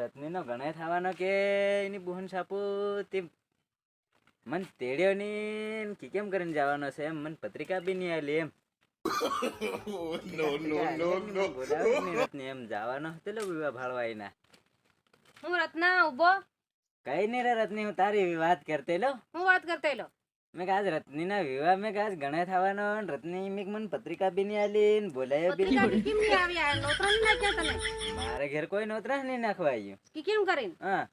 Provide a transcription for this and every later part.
રત્નીનો ગણાય થવાનો કે એની બુહન સાપુ તે મન તેડ્યો ની કે કેમ કરીને જવાનો છે એમ? મન પત્રિકા બી નહીં આવેલી એમ. પત્રિકા એમ બોલાવી રત્ની એમ જવાનો હતો લો વિવાહ ભાળવા એના હું રત્ના ઊભો? કઈ નહીં રે રત્ની હું તારી વાત કરતે લો હું વાત કરતો લો મેં કાજ રત્ની ના વિવાહ મેં કાજ ગણે થવાનો રત્ની મેં મને પત્રિકા બી નહીં આલી ને બોલાયો બી નહીં આવી? આ નોતરા નહીં નાખ્યા તમે? મારે ઘેર કોઈ નોતરા નહીં નાખવા આવ્યું કે કેમ કરીને? હા.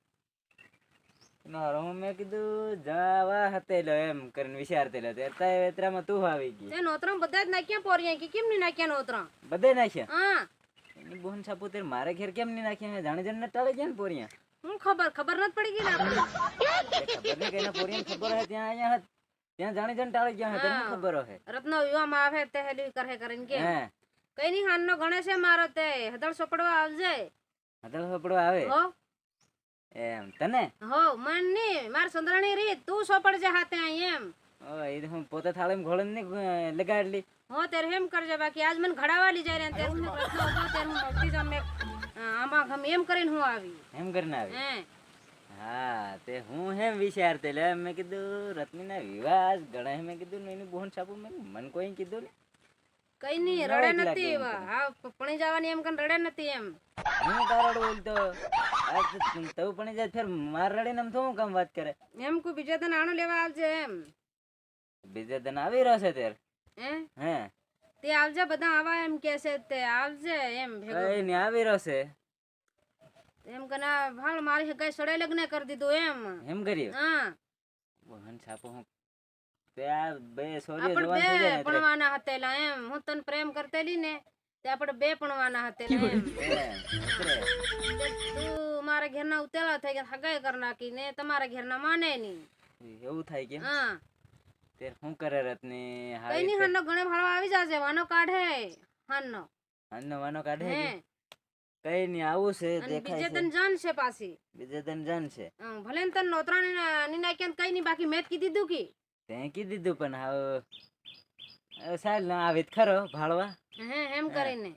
મારો મેં કીધું જવા હતેલો એમ કરીને વિચારતેલો ત્યારે વેતરામાં તું આવી ગઈ તે નોતરા બધા જ નાખ્યા પોરિયા કે કેમ નહીં નાખ્યા નોતરા બધે નાખ્યા? હા. એની બોન સાપુ મારે ઘેર કેમ નહીં નાખ્યા? જાણે જાણે ટાળે ગયા ને પોરિયા. હું ખબર? ખબર નથી પડી ગઈ ને આપણે ખબર નહીં કઈના પોરિયા ખબર હે ત્યાં અહીંયા હત. ત્યાં જાણી જાણ ટાળી ગયા હે તને. ખબર હે રત્નો વિવાહમાં આવે તે હેલી કરે કરીને કે. હે. કઈ નહીં હાનનો ગણેશ મારો તે. હદળ સોપડવા આવજે. હદળ સોપડવા આવે? હો. એમ તને? હો મનની માર સુંદરાણી રી તું સોપડજે હાથે અહીં એમ. ઓ એ હું પોતે થાળીમાં ઘોળન નહીં લગાડલી હો તેરે એમ કરજે બાકી. આજ મને ઘડાવા લઈ જાય રે તેર હું રત્નો ઊભો તેર હું ભક્તિ જમ આમાં એમ કરીને હું આવી. એમ કરીને આવી? હે. હા તે હું હેમ વિચારતે લે મેં કીધું રત્નીના વિવાહ ગણાય. મેં કીધું ને એની બોન છાપું. મેં મને કોઈ કીધું ને કઈ નહીં રડે નથી હા પણી જવાની એમ કન રડે નથી એમ. હું તારડ બોલતો તું? પણ જાય ફેર માર રડીને આમ શું કામ વાત કરે? એમ કોઈ બીજા દન આણો લેવા આવજે એમ. બીજા દન આવી રહ્યો છે તેર? હે? હે. તે આવજે બધા આવા એમ કે છે તે આવજે એમ ભેગો. કઈ નહીં આવી રહ્યો છે. એમ કના ભાળ મારી કઈ સડાઈ લગ્ન કરી દીધું એમ. એમ કર્યું? હા. વહન છાપો હું બે સોરી આપણે બે પણવાના હતેલા એમ. હું તને પ્રેમ કરતેલી ને તે આપણે બે પણવાના હતેલા એમ. તે મારા ઘરના ઉતેલા થઈ ગયા હગાઈ કરી નાખી ને તમારા ઘરના માને નહીં. એવું થાય કે? હા. તે શું કરે રત્ની કઈ હારી હાનો ગણે ભાળવા આવી જાજે વાનો કાઢે હાનો હાનો વાનો કાઢે? કઈ નઈ આવું છે દેખાય બીજે છે. જાન છે પાછી. બીજે તન જાણ છે. ભલે ને તન નોતરાણી ની નાખ્યા કઈ નઈ બાકી મેં કીધી દીધું કી. તે કીધી દીધું પણ હવે સાહેબ આવે ખરો ભાળવા? હે એમ કરીને.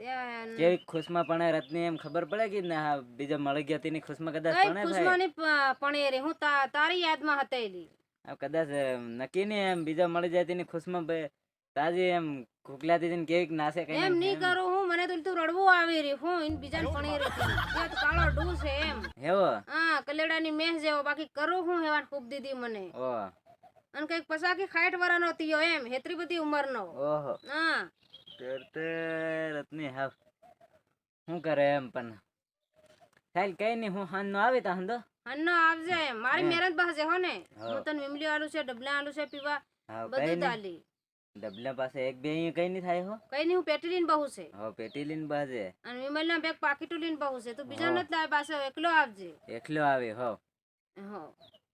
કેવી ખુશમાં પણ રત્ની એમ ખબર પડે કે ના બીજા મળી ગયા તેની ખુશમાં કદાચ પણ ખુશમાં ખુશમાની પ- પણેરી હું તારી યાદમાં હતેલી. કદાચ નક્કી ને એમ બીજા મળી જાય તેની ખુશમાં તાજી એમ ખોખલાતી જઈને કેવી નાશે કઈ એમ નહીં કરું મને તો તું રડવું આવી રહી. હું ઇન બીજાને પણ. ત્યાં તો કાળો ડૂ છે એમ. હેવો હા કલેડાની મેહ જેવો. બાકી કરું હું હેવાન ખૂબ દીધી મને. ઓ. અને કંઈક પસાકી ખાઈઠ વરાનો થયો એમ હેતરી બધી ઉંમરનો. ઓહો. હા. તેર તે રત્ની હા શું કરે એમ પણ? ચાલ કઈ નહીં હું હાન નો આવે તા હંદો હાનનો આવજે મારી હે. મહેનત હો ને. હા. તને વીમલી આલુ છે ડબલા આલુ છે પીવા બધું તાલી ડબલા પાસે એક બે અહીંયા કઈ નહીં થાય હો. કઈ નહીં હું પેટી લઈને બહુ છે. હા પેટી લઈને બાજે અને વિમલના બેગ પાકીટો લઈને બહુ છે. તું બીજા નથી લાવે પાસે એકલો આવજે. એકલો આવે હો. હો.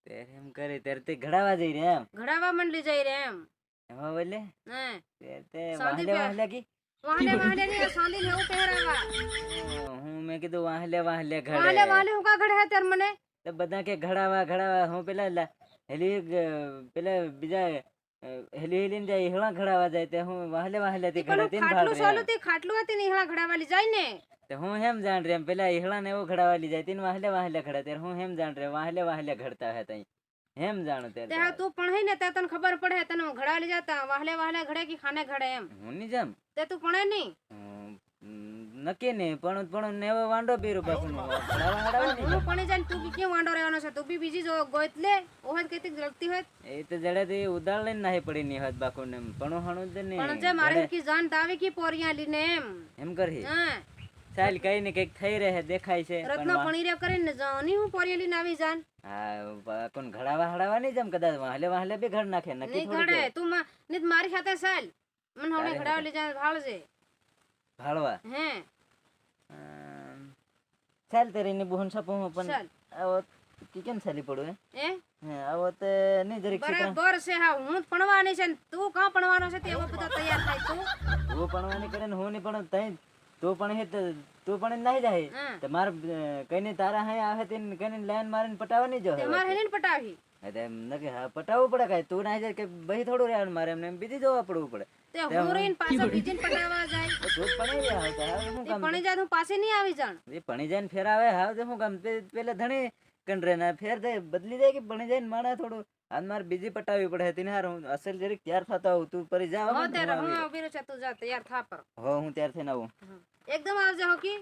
ત્યારે એમ કરે ત્યારે તે ઘડાવા જઈ રહ્યા એમ. ઘડાવા મંડલી જઈ રે એમ. હો બોલે. હે. ત્યારે તે વાહલે વાહલે કી વાહલે વાહલે ની સાંદી ને પહેરાવા. હું મેં કીધું વાહલે વાહલે વાહલે ઘડે. વાહલે હું કા ઘડે હે તાર મને? તો બધા કે ઘડાવા ઘડાવા હું પેલા હેલી પેલા બીજા હેલી હેલી જાય હેળા ઘડાવા જાય તે હું વહલે વહલે થી પણ ઘડે હું તેમ ભાળ ખાટલું સોલું તે ખાટલું હતી ને ઈહળા ઘડાવાલી જાય ને. તે હું હેમ જાણ રે પેલા હેળા ને એવું ઘડાવા લી જાય તીન વહલે વહલે ઘડે ત્યારે હું હેમ જાણ રે વહલે વહલે ઘડતા હે તઈ. હેમ જાણ તે તે તું પણ હે ને તે તને ખબર પડે તને ઘડાલી જાતા વહલે વહલે ઘડે કે ખાને ઘડે એમ. હું ની જામ. તે તું પણ નહીં નક્કી નહીં પણ પણ ને વાંડો પીરું બાપુ હું પણ જાન તું કે કેમ વાંડો રહેવાનો છે? તું બી બીજી જો ગોત લે. કે કેતી ગલતી હોય એ તો જડે તે ઉદાળ લઈને નાહી પડી ની હોત બાકુ ને પણ હણું જ પણ જે મારે કી જાન તાવે કી પોરિયા લીને એમ. એમ કરી હા. ચાલ કઈ ને કંઈક થઈ રહે દેખાય છે. રત્ન પણી રે કરીને જાની હું પોરિયા નાવી જાન હા કોણ ઘડાવા હડાવા નહીં જેમ કદાચ વાહલે વાહલે બી ઘડ નાખે નકી ઘડે. તું ને નહીં મારી સાથે ચાલ. મને હવે ઘડાવા લઈ જાય ભાળજે ભાળવા હે. ચાલ તેરી ની બુહન સપો હું પણ ચાલ. આવો કે કેમ ચાલી પડું એ હે? આવો તે નહીં જરીક બરાબર છે હા હું પણવાની ભણવાની છે ને તું કાં ભણવાનો છે? તેવો બધો તૈયાર થાય તું. તું ભણવાની કરે ને હું નહીં પણ તઈ તું પણ હે તો તું પણ નહીં જાય. હા. તો માર કઈને તારા હે આવે તે કઈ નહીં લાઈન મારીને પટાવવા નહીં જો તે મારે હેલીને પટાવી. એટલે તો એમ નકે હા પટાવવું પડે કાંઈ. તું નાહી જાય કે ભાઈ થોડું રહેવાનું મારે એમને બીજી જોવા પડવું પડે. તે હું રહીને પાછા પટાવા જાય. તો પણી જાય હાવ હું તે પણી જાય હું પાછી નહીં આવી જાણ. એ પણી જાય ને ફેર હાવ તો હું કામ? તે પેલા ધણી કંડરે ના ફેર દે બદલી જાય કે પણી જાય ને માણા થોડું? આજ મારે બીજી પટાવી પડે તીને હાર હું અસલ જરીક ત્યાર થતા હું તું પરી જાવ હો ત્યારે હું ઊભી તું જા તૈયાર થા પર. હો હું ત્યાર થઈને આવું. એકદમ આવજે હોકી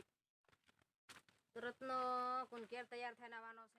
રત્નો કોણ કેર તૈયાર થઈને આવવાનો છે.